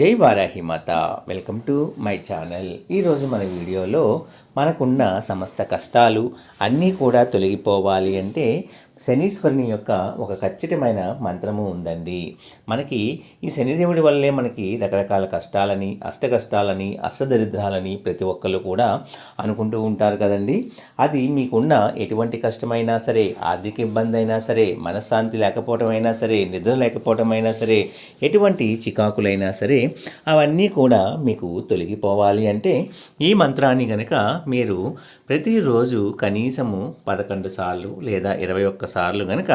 జై వారాహి మాత. Welcome to my channel. ఈరోజు మన వీడియోలో మనకున్న సమస్త కష్టాలు అన్నీ కూడా తొలగిపోవాలి అంటే శనీశ్వరుని యొక్క ఒక ఖచ్చితమైన మంత్రము ఉందండి. మనకి ఈ శనిదేవుడి వల్లే మనకి రకరకాల కష్టాలని అష్ట కష్టాలని అష్టదరిద్రాలని ప్రతి ఒక్కరు కూడా అనుకుంటూ ఉంటారు కదండి. అది మీకున్న ఎటువంటి కష్టమైనా సరే ఆర్థిక ఇబ్బంది అయినా సరే మనశ్శాంతి లేకపోవడం అయినా సరే నిద్ర లేకపోవడం అయినా సరే ఎటువంటి చికాకులైనా సరే అవన్నీ కూడా మీకు తొలగిపోవాలి అంటే ఈ మంత్రాన్ని కనుక మీరు ప్రతిరోజు కనీసము పదకొండు సార్లు లేదా ఇరవై ఒక్క సార్లు కనుక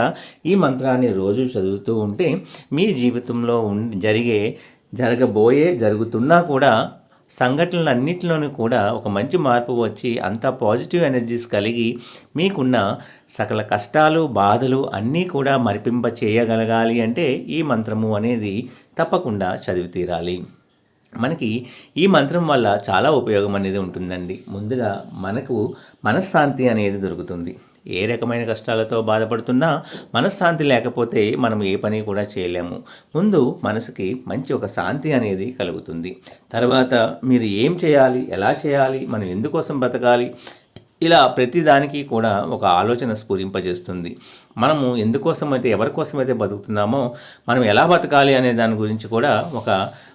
ఈ మంత్రాన్ని రోజు చదువుతూ ఉంటే మీ జీవితంలో జరిగే జరగబోయే జరుగుతున్నా కూడా సంఘటనలన్నింటిలోనూ కూడా ఒక మంచి మార్పు వచ్చి అంత పాజిటివ్ ఎనర్జీస్ కలిగి మీకున్న సకల కష్టాలు బాధలు అన్నీ కూడా మరిపింప చేయగలగాలి అంటే ఈ మంత్రము అనేది తప్పకుండా చదివి తీరాలి. మనకి ఈ మంత్రం వల్ల చాలా ఉపయోగం అనేది ఉంటుందండి. ముందుగా మనకు మనశ్శాంతి అనేది దొరుకుతుంది. ఏ రకమైన కష్టాలతో బాధపడుతున్నా మనశ్శాంతి లేకపోతే మనం ఏ పని కూడా చేయలేము. ముందు మనసుకి మంచి ఒక శాంతి అనేది కలుగుతుంది. తర్వాత మీరు ఏం చేయాలి ఎలా చేయాలి మనం ఎందుకోసం బ్రతకాలి ఇలా ప్రతిదానికి కూడా ఒక ఆలోచన స్ఫురింపజేస్తుంది. మనము ఎందుకోసం అయితే ఎవరి కోసం అయితే బతుకుతున్నామో మనం ఎలా బతకాలి అనే దాని గురించి కూడా ఒక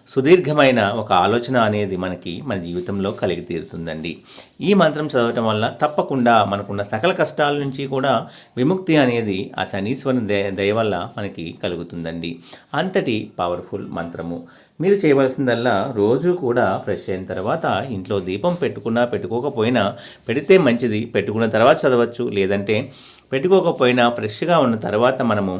సుదీర్ఘమైన ఒక ఆలోచన అనేది మనకి మన జీవితంలో కలిగి తీరుతుందండి. ఈ మంత్రం చదవటం వల్ల తప్పకుండా మనకున్న సకల కష్టాల నుంచి కూడా విముక్తి అనేది ఆ శనీశ్వరుని దయ దయ వల్ల మనకి కలుగుతుందండి. అంతటి పవర్ఫుల్ మంత్రము. మీరు చేయవలసిందల్లా రోజు కూడా ఫ్రెష్ అయిన తర్వాత ఇంట్లో దీపం పెట్టుకున్నా పెట్టుకోకపోయినా పెడితే మంచిది. పెట్టుకున్న తర్వాత చదవచ్చు. లేదంటే పెట్టుకోకపోయినా ఫ్రెష్గా ఉన్న తర్వాత మనము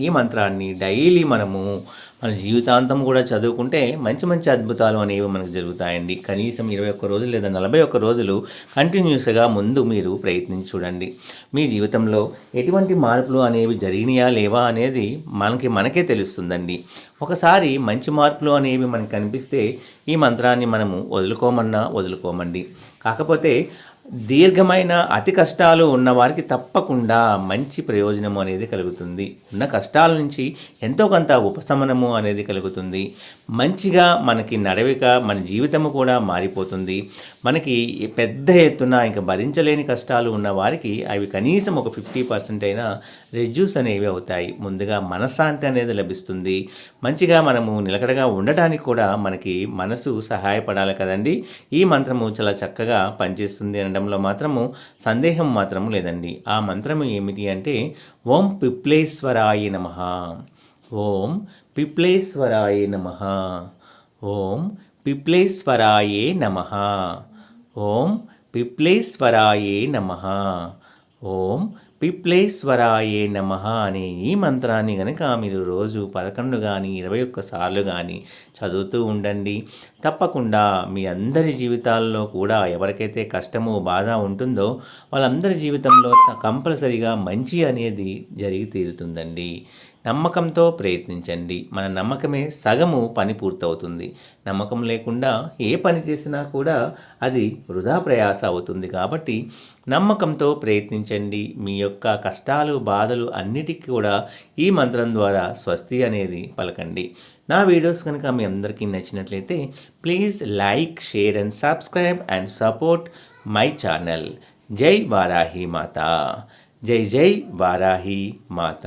ఈ మంత్రాన్ని డైలీ మనము మన జీవితాంతం కూడా చదువుకుంటే మంచి మంచి అద్భుతాలు అనేవి మనకు జరుగుతాయండి. కనీసం ఇరవై ఒక్క రోజులు లేదా నలభై ఒక్క రోజులు కంటిన్యూస్గా ముందు మీరు ప్రయత్నించి చూడండి. మీ జీవితంలో ఎటువంటి మార్పులు అనేవి జరిగినాయా లేవా అనేది మనకి మనకే తెలుస్తుందండి. ఒకసారి మంచి మార్పులు అనేవి మనకు కనిపిస్తే ఈ మంత్రాన్ని మనము వదులుకోమన్నా వదులుకోమండి. కాకపోతే దీర్ఘమైన అతి కష్టాలు ఉన్నవారికి తప్పకుండా మంచి ప్రయోజనం అనేది కలుగుతుంది. ఉన్న కష్టాల నుంచి ఎంతో కొంత ఉపశమనము అనేది కలుగుతుంది. మంచిగా మనకి నడవిక మన జీవితము కూడా మారిపోతుంది. మనకి పెద్ద ఎత్తున ఇంకా భరించలేని కష్టాలు ఉన్న వారికి అవి కనీసం ఒక ఫిఫ్టీ పర్సెంట్ అయినా రెడ్యూస్ అనేవి అవుతాయి. ముందుగా మనశ్శాంతి అనేది లభిస్తుంది. మంచిగా మనము నిలకడగా ఉండటానికి కూడా మనకి మనసు సహాయపడాలి కదండి. ఈ మంత్రము చాలా చక్కగా పనిచేస్తుంది అనడంలో మాత్రము సందేహం మాత్రము లేదండి. ఆ మంత్రము ఏమిటి అంటే ఓం పిప్లేశ్వరాయ నమ. ఓం పిప్లేశ్వరాయ నమ. ఓం పిప్లేశ్వరాయే నమ. ఓం పిప్లేశ్వరాయే నమ. ఓం పిప్లేశ్వరాయే నమ అనే ఈ మంత్రాన్ని కనుక మీరు రోజు పదకొండు కానీ ఇరవై ఒక్క సార్లు కానీ చదువుతూ ఉండండి. తప్పకుండా మీ అందరి జీవితాల్లో కూడా ఎవరికైతే కష్టము బాధ ఉంటుందో వాళ్ళందరి జీవితంలో కంపల్సరిగా మంచి అనేది జరిగి తీరుతుందండి. నమ్మకంతో ప్రయత్నించండి. మన నమ్మకమే సగము పని పూర్తవుతుంది. నమ్మకం లేకుండా ఏ పని చేసినా కూడా అది వృధా ప్రయాస అవుతుంది కాబట్టి నమ్మకంతో ప్రయత్నించండి. మీ యొక్క కష్టాలు బాధలు అన్నిటికీ కూడా ఈ మంత్రం ద్వారా స్వస్తి అనేది పలకండి. నా వీడియోస్ కనుక మీ అందరికీ నచ్చినట్లయితే please like share and subscribe and support my channel. జై వారాహి మాత. జై జై వారాహి మాత.